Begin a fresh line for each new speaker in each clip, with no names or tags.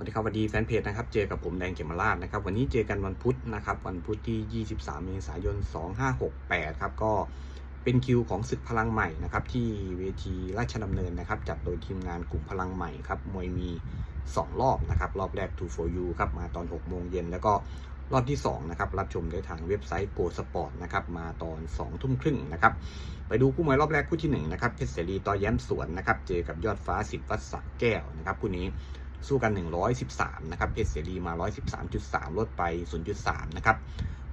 วัสดีครับสวัสดีแฟนเพจนะครับ เจอกับผมแดงเขมราชนะครับ วันนี้เจอกันวันพุธนะครับ วันพุธที่ 23 เมษายน 2568 ครับ ก็เป็นคิวของศึกพลังใหม่นะครับ ที่เวทีราชดำเนินนะครับ จัดโดยทีมงานกลุ่มพลังใหม่ครับ มวยมี 2 รอบนะครับ รอบแรก 2 for you ครับ มาตอน 6 โมงเย็น แล้วก็รอบที่ 2 นะครับ รับชมได้ทางเว็บไซต์ Go Sport นะครับ มาตอน 2 ทุ่มครึ่งนะครับ ไปดูคู่มวยรอบแรกคู่ที่ 1 นะครับ เพชรเสรีต่อแย้มสวนนะครับ เจอกับยอดฟ้าสิทธิ์วัดสักแก้วนะครับคู่นี้ สู้กัน 113 นะครับเพชรเสรีมา 113.3 ลดไป 0.3 นะครับ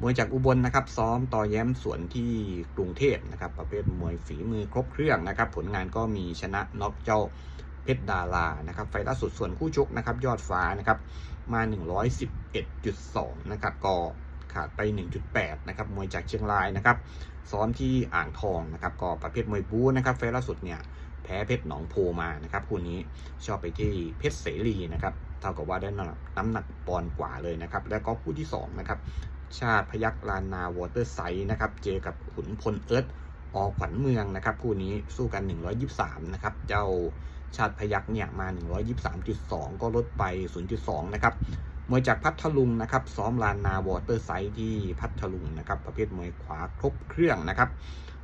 มวยจากอุบลนะครับ ซ้อมต่อแย้มสวนที่กรุงเทพนะครับ ประเภทมวยฝีมือครบเครื่องนะครับ ผลงานก็มีชนะน็อกเจ้าเพชรดารานะครับ ไฟล่าสุดส่วนคู่ชกนะครับ ยอดฟ้านะครับ มา 111.2 นะครับ ก็ ขาดไป 1.8 นะครับ มวยจากเชียงรายนะครับ ซ้อมที่อ่างทองนะครับ ก็ประเภทมวยบู๊นะครับ ไฟล่าสุดเนี่ยแพ้เพชรหนองโพมานะครับคู่นี้ชอบไปที่เพชรเสรีนะครับ เท่ากับว่าได้น้ำหนักน้ำหนักปอนกว่าเลยนะครับ แล้วก็คู่ที่2นะครับ ชาติพยักลานนาวอเตอร์ไซด์นะครับ เจอกับขุนพลเอิร์ธอขวัญเมืองนะครับคู่นี้สู้กัน 123 นะครับ เจ้าชาติพยักเนี่ยมา 123.2 ก็ลดไป 0.2 นะครับ มวยจากพัทลุงนะครับซ้อมลานนาวอเตอร์ไซด์ที่พัทลุงนะครับประเภทมวยขวาครบเครื่องนะครับ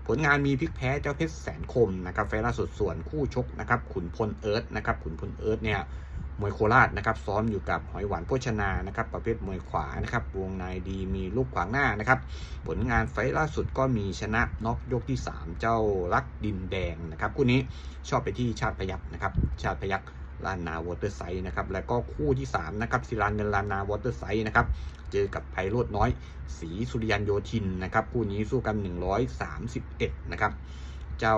ผลงานมีพลิกแพ้เจ้าเพชรแสนคมนะครับไฟล่าสุดส่วนคู่ชกนะครับขุนพลเอิร์ธนะครับขุนพลเอิร์ธเนี่ยมวยโคราชนะครับซ้อมอยู่กับหอยหวานโภชนานะครับประเภทมวยขวานะครับวงในดีมีลูกขวางหน้านะครับผลงานไฟล่าสุดก็มีชนะน็อกยกที่ 3 เจ้ารักดินแดงนะครับคู่นี้ชอบไปที่ชาติพยักนะครับชาติพยัก ลานนาวอเตอร์ไซด์นะครับแล้วก็คู่ที่3นะครับศิลานเงินลานนาวอเตอร์ไซด์นะครับเจอกับไพโรดน้อยศรีสุริยันโยธินนะครับคู่นี้สู้กัน 131 นะครับเจ้า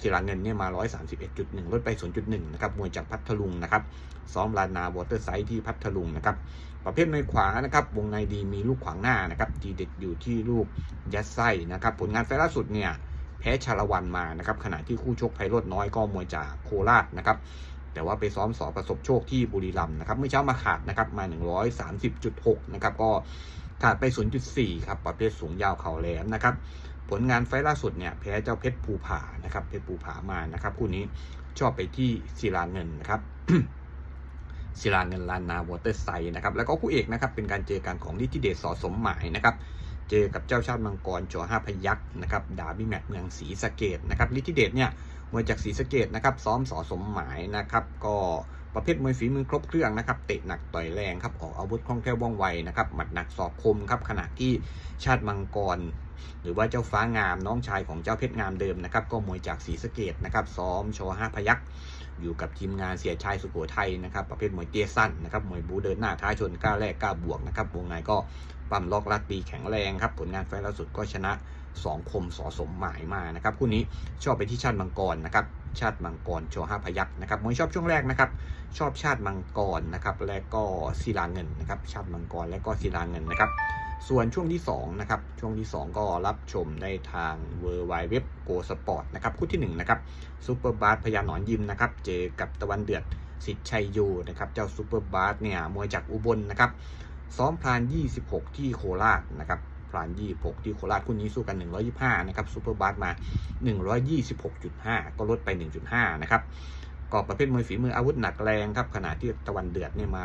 ศิลาเงินเนี่ยมา 131.1 ลดไป 0.1 นะครับ มวยจากพัทลุงนะครับ ซ้อมลานนาวอเตอร์ไซด์ที่พัทลุงนะครับ ประเภทมวยขวานะครับ วงในดีมีลูกขวางหน้านะครับทีเด็ดอยู่ที่ลูกยัดไส้นะครับ ผลงานไฟล่าสุดเนี่ยแพ้ชาละวันมานะครับ ขณะที่คู่ชกไพโรดน้อยก็มวยจากโคราชนะครับ แต่ว่าไปซ้อมสอประสบโชคที่บุรีรัมย์นะครับเมื่อเช้ามาขาดนะครับมา 130.6 นะครับก็ขาดไป 0.4 ครับประเภทสูงยาวเข่าแหลมนะครับผลงานไฟล่าสุดเนี่ยแพ้เจ้าเพชรภูผานะครับเพชรภูผามานะครับคู่นี้ชอบไปที่ศิลาเงินนะครับศิลาเงินลานนาวอเตอร์ไซด์นะครับแล้วก็คู่เอกนะครับเป็นการเจอกันของลิทิเดชสอสมหมายนะครับ เจอกับเจ้าชาติมังกรจอห้าพยักษ์นะครับดาบิแมตเมืองศรีสะเกดนะครับลิทิเดชเนี่ยมวยจากศรีสะเกดนะครับซ้อมสอสมหมายนะครับก็ ประเภทมวยฝีมือครบเครื่องนะครับเตะหนักต่อยแรงครับออกอาวุธคล่องแคล่วว่องไวนะครับหมัดหนักศอกคมครับขณะที่ชาติมังกร หรือว่าเจ้าฟ้างามน้องชายของเจ้าเพชรงามเดิมนะครับก็มวยจากศรีสะเกดนะครับซ้อมโชว์ห้าพยักษ์อยู่กับทีมงานเสียชายสุโขทัยนะครับประเภทมวยเตี้ยสั้นนะครับมวยบูเดินหน้าท้าชนกล้าแรกกล้าบวกนะครับวงในก็ปั้มล็อกลัดตีแข็งแรงครับผลงานไฟล์ล่าสุดก็ชนะ 2คมสอสมหมายมานะครับคู่นี้ชอบไปที่ชาติมังกรนะครับชาติมังกรโชห้าพยักนะครับมวยชอบช่วงแรกนะครับ ชอบชาติมังกรนะครับและก็ศิลาเงินนะครับ ชาติมังกรและก็ศิลาเงินนะครับ ส่วนช่วงที่2นะครับช่วงที่ 2 ก็รับชมได้ทางเวอร์ไวเว็บโกสปอร์ตนะครับคู่ที่1นะครับซูเปอร์บาสพยาหนอนยิมนะครับเจอกับตะวันเดือดสิทธิ์ชัยโยนะครับเจ้าซูเปอร์บาสเนี่ยมวยจากอุบลนะครับซ้อมพลาน 26 ที่โคราชนะครับ พลาน26ที่โคราชคู่นี้สู้กัน 125 นะครับซูเปอร์บาสมา 126.5 ก็ลดไป 1.5 นะครับก็ประเภทมวยฝีมืออาวุธหนักแรงครับขณะที่ตะวันเดือดเนี่ยมา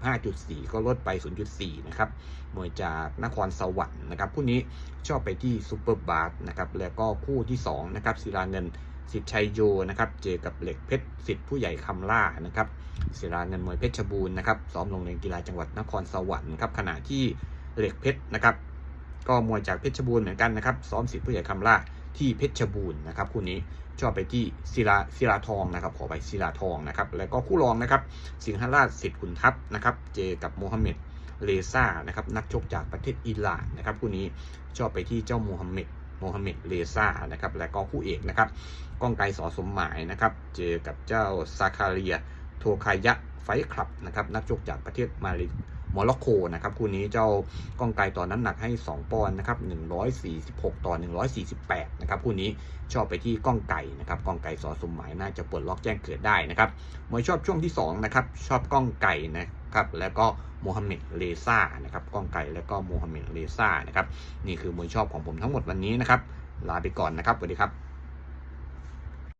125.4 ก็ลดไป 0.4 นะครับมวยจากนครสวรรค์นะครับคู่นี้ชอบไปที่ซูเปอร์บาสนะครับแล้วก็คู่ที่2นะครับศิลาเงินสิทธิ์ชัยโยนะครับเจอกับเหล็กเพชรสิทธิ์ผู้ใหญ่คำล่านะครับศิลาเงินมวยเพชรบูรณ์นะครับซ้อมโรงเรียนกีฬาจังหวัดนครสวรรค์ครับขณะที่เหล็กเพชรนะครับ ก็มวยจากเพชรบูรณ์เหมือนกันนะครับ ซ้อมสิทธิ์ผู้ใหญ่คำล่าที่เพชรบูรณ์นะครับคู่นี้ชอบไปที่ศิลาศิลาทองนะครับขอไปศิลาทองนะครับแล้วก็คู่รองนะครับสิงหราชสิทธิ์ขุนทัพนะครับเจอกับโมฮัมเหม็ดเลซ่านะครับนักชกจากประเทศอิหร่านนะครับคู่นี้ชอบไปที่เจ้าโมฮัมเหม็ดโมฮัมเหม็ดเลซ่านะครับและก็คู่เอกนะครับก้องไกรสอสมหมายนะครับเจอกับเจ้าซาคาเรียโทคายะไฟคลับนะครับนักชกจากประเทศมาเล โมร็อกโกนะครับคู่นี้เจ้าก้องไกรต่อน้ำหนักให้ 2 ปอนด์นะครับ146 ต่อ 148 นะครับคู่นี้ชอบไปที่ก้องไก่นะครับก้องไก่สอสมหมายน่าจะปลดล็อกแจ้งเกิดได้นะครับมวยชอบช่วงที่2นะครับชอบก้องไก่นะครับแล้วก็โมฮัมเหม็ดเลซ่านะครับก้องไก่แล้วก็โมฮัมเหม็ดเลซ่านะครับนี่คือมวยชอบของผมทั้งหมดวันนี้นะครับลาไปก่อนนะครับสวัสดีครับ